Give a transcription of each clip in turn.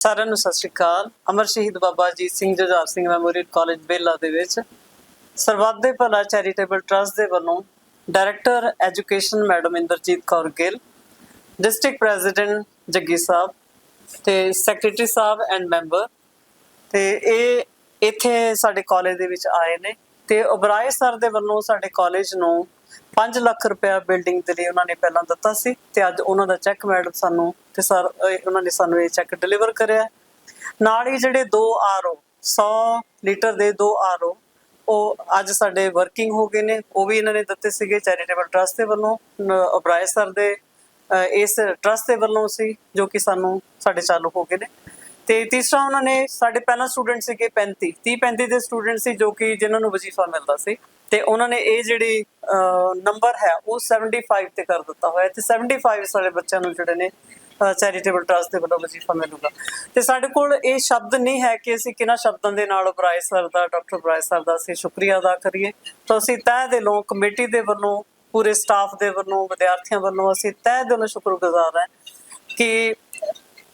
ਸਾਰਿਆਂ ਨੂੰ ਸਤਿ ਸ਼੍ਰੀ ਅਕਾਲ। ਅਮਰ ਸ਼ਹੀਦ ਬਾਬਾ ਅਜੀਤ ਸਿੰਘ, ਜੁਝਾਰ ਸਿੰਘ ਮੈਮੋਰੀਅਲ ਕਾਲਜ ਬੇਲਾ ਦੇ ਵਿੱਚ ਸਰਬੱਤ ਦੇ ਭਲਾ ਚੈਰੀਟੇਬਲ ਟਰਸਟ ਦੇ ਵੱਲੋਂ director education madam Inderjit Kaur Gill, district president Jaggi sahib ਤੇ ਸੈਕਟਰੀ ਸਾਹਿਬ ਐਂਡ ਮੈਂਬਰ ਤੇ ਇਹ ਇੱਥੇ ਸਾਡੇ ਕਾਲਜ ਦੇ ਵਿੱਚ ਆਏ ਨੇ ਤੇ ਉਬਰਾਏ ਸਰ ਦੇ ਵੱਲੋਂ ਸਾਡੇ ਕਾਲਜ ਨੂੰ 5 ਲੱਖ ਰੁਪਇਆ ਬਿਲਡਿੰਗ ਦੇ ਲਈ ਉਹਨਾਂ ਨੇ ਪਹਿਲਾਂ ਦਿੱਤਾ ਸੀ ਤੇ ਅੱਜ ਉਹਨਾਂ ਦਾ ਚੈੱਕ ਮੈਡਮ ਸਾਨੂੰ ਤੇ ਸਰ ਉਹਨਾਂ ਨੇ ਸਾਨੂੰ ਇਹ ਚੈੱਕ ਡਿਲੀਵਰ ਕਰਿਆ। ਨਾਲ ਹੀ ਜਿਹੜੇ ਦੋ ਆਰਓ 100 ਲੀਟਰ ਦੇ ਦੋ ਆਰਓ, ਉਹ ਅੱਜ ਸਾਡੇ ਵਰਕਿੰਗ ਹੋ ਗਏ ਨੇ, ਉਹ ਵੀ ਇਹਨਾਂ ਨੇ ਦਿੱਤੇ ਸੀਗੇ ਚੈਰੀਟੇਬਲ ਟਰਸਟ ਦੇ ਵੱਲੋਂ, ਨ- ਸਰ ਦੇ ਇਸ ਟਰਸਟ ਦੇ ਵੱਲੋਂ ਸੀ ਜੋ ਕਿ ਸਾਨੂੰ ਸਾਡੇ ਚਾਲੂ ਹੋ ਗਏ ਨੇ। ਤੇ ਤੀਸਰਾ ਉਹਨਾਂ ਨੇ ਸਾਡੇ ਪਹਿਲਾਂ ਸਟੂਡੈਂਟ ਸੀਗੇ 35 30 35 ਦੇ ਸਟੂਡੈਂਟ ਸੀ ਜੋ ਕਿ ਜਿਨ੍ਹਾਂ ਨੂੰ ਵਜ਼ੀਫਾ ਮਿਲਦਾ ਸੀ ਤੇ ਉਹਨਾਂ ਨੇ ਇਹ ਜਿਹੜੀ ਨੰਬਰ ਹੈ ਉਹ 75 ਤੇ ਕਰ ਦਿੱਤਾ ਹੋਇਆ ਤੇ 75 ਸਾਡੇ ਬੱਚਿਆਂ ਨੂੰ ਜਿਹੜੇ ਨੇ ਚੈਰੀਟੇਬਲ ਟਰਸਟ ਦੇ ਵੱਲੋਂ ਵਜ਼ੀਫਾ ਮਿਲੂਗਾ। ਤੇ ਸਾਡੇ ਕੋਲ ਇਹ ਸ਼ਬਦ ਨਹੀਂ ਹੈ ਕਿ ਅਸੀਂ ਕਿਹਨਾਂ ਸ਼ਬਦਾਂ ਦੇ ਨਾਲ ਬਰਾਏ ਸਰ ਦਾ ਡਾਕਟਰ ਬਰਾਏ ਸਰ ਦਾ ਅਸੀਂ ਸ਼ੁਕਰੀਆ ਅਦਾ ਕਰੀਏ। ਤਾਂ ਅਸੀਂ ਤਹਿ ਦਿਲੋਂ, ਕਮੇਟੀ ਦੇ ਵੱਲੋਂ, ਪੂਰੇ ਸਟਾਫ ਦੇ ਵੱਲੋਂ, ਵਿਦਿਆਰਥੀਆਂ ਵੱਲੋਂ ਅਸੀਂ ਤਹਿ ਦਿਲੋਂ ਸ਼ੁਕਰਗੁਜ਼ਾਰ ਹਾਂ ਕਿ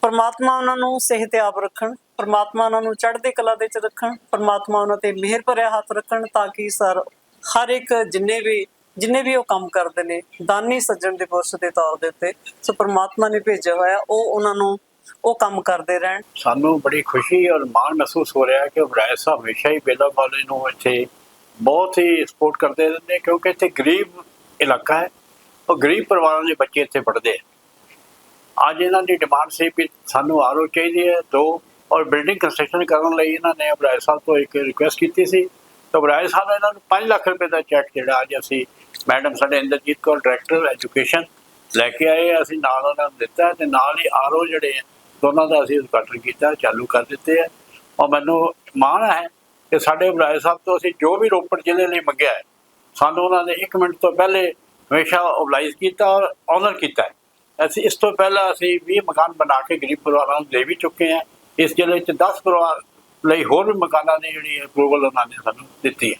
ਪਰਮਾਤਮਾ ਉਹਨਾਂ ਨੂੰ ਸਿਹਤਯਾਬ ਰੱਖਣ, ਪਰਮਾਤਮਾ ਉਹਨਾਂ ਨੂੰ ਚੜ੍ਹਦੇ ਕਲਾ ਦੇ ਵਿੱਚ ਰੱਖਣ, ਪਰਮਾਤਮਾ ਉਹਨਾਂ ਤੇ ਮਿਹਰ ਭਰਿਆ ਹੱਥ ਰੱਖਣ ਤਾਂ ਕਿ ਸਰ, ਹਰ ਇੱਕ ਜਿੰਨੇ ਵੀ ਜਿੰਨੇ ਵੀ ਉਹ ਕੰਮ ਕਰਦੇ ਨੇ, ਦਾਨੀ ਸੱਜਣ ਦੇ ਪੁਰਸ਼ ਦੇ ਤੌਰ ਦੇ ਉੱਤੇ, ਸੋ ਪਰਮਾਤਮਾ ਨੇ ਭੇਜਿਆ ਹੋਇਆ, ਉਹ ਉਹਨਾਂ ਨੂੰ ਉਹ ਕੰਮ ਕਰਦੇ ਰਹਿਣ। ਸਾਨੂੰ ਬੜੀ ਖੁਸ਼ੀ ਔਰ ਮਾਣ ਮਹਿਸੂਸ ਹੋ ਰਿਹਾ ਹੈ ਕਿ ਬਰਾਏ ਸਾਹਿਬ ਹਮੇਸ਼ਾ ਹੀ ਬੇਲਾ ਵਾਲੇ ਨੂੰ ਇੱਥੇ ਬਹੁਤ ਹੀ ਸਪੋਰਟ ਕਰਦੇ ਰਹਿੰਦੇ ਕਿਉਂਕਿ ਇੱਥੇ ਗਰੀਬ ਇਲਾਕਾ ਹੈ, ਉਹ ਗਰੀਬ ਪਰਿਵਾਰਾਂ ਦੇ ਬੱਚੇ ਇੱਥੇ ਪੜ੍ਹਦੇ ਆ। ਅੱਜ ਇਹਨਾਂ ਦੀ ਡਿਮਾਂਡ ਸੀ ਵੀ ਸਾਨੂੰ ਆਰਓ ਚਾਹੀਦੀ ਹੈ, ਦੋ, ਔਰ ਬਿਲਡਿੰਗ ਕੰਸਟਰਕਸ਼ਨ ਕਰਨ ਲਈ ਇਹਨਾਂ ਨੇ ਬਰਾਏ ਸਾਹਿਬ ਤੋਂ ਇੱਕ ਰਿਕੁਐਸਟ ਕੀਤੀ ਸੀ। ਤਾਂ ਬਰਾਏ ਸਾਹਿਬ ਇਹਨਾਂ ਨੂੰ 5 ਲੱਖ ਰੁਪਏ ਦਾ ਚੈੱਕ ਜਿਹੜਾ ਅੱਜ ਅਸੀਂ ਮੈਡਮ ਸਾਡੇ ਇੰਦਰਜੀਤ ਕੌਰ ਡਾਇਰੈਕਟਰ ਐਜੂਕੇਸ਼ਨ ਲੈ ਕੇ ਆਏ, ਅਸੀਂ ਨਾਲ ਉਹਨਾਂ ਨੂੰ ਦਿੱਤਾ ਤੇ ਨਾਲ ਹੀ ਆਰਓ ਜਿਹੜੇ ਆ, ਦੋਨਾਂ ਦਾ ਅਸੀਂ ਉਦਘਾਟਨ ਕੀਤਾ, ਚਾਲੂ ਕਰ ਦਿੱਤੇ ਆ। ਔਰ ਮੈਨੂੰ ਮਾਣ ਹੈ ਕਿ ਸਾਡੇ ਬਰਾਏ ਸਾਹਿਬ ਤੋਂ ਅਸੀਂ ਜੋ ਵੀ ਰੋਪੜ ਜ਼ਿਲ੍ਹੇ ਲਈ ਮੰਗਿਆ ਹੈ, ਸਾਨੂੰ ਉਹਨਾਂ ਨੇ 1 ਮਿੰਟ ਤੋਂ ਪਹਿਲੇ ਹਮੇਸ਼ਾ ਓਬਲਾਈਜ਼ ਕੀਤਾ ਔਰ ਆਨਰ ਕੀਤਾ ਅਸੀਂ ਇਸ ਤੋਂ ਪਹਿਲਾਂ ਅਸੀਂ 20 ਮਕਾਨ ਬਣਾ ਕੇ ਗਰੀਬ ਪਰਿਵਾਰਾਂ ਨੂੰ ਦੇ ਵੀ ਚੁੱਕੇ ਹਾਂ। ਇਸ ਜ਼ਿਲ੍ਹੇ 'ਚ 10 ਪਰਿਵਾਰ ਲਈ ਹੋਰ ਵੀ ਮਕਾਨਾਂ ਦੀ ਜਿਹੜੀ ਅਪਰੂਵਲ ਉਹਨਾਂ ਨੇ ਸਾਨੂੰ ਦਿੱਤੀ ਹੈ।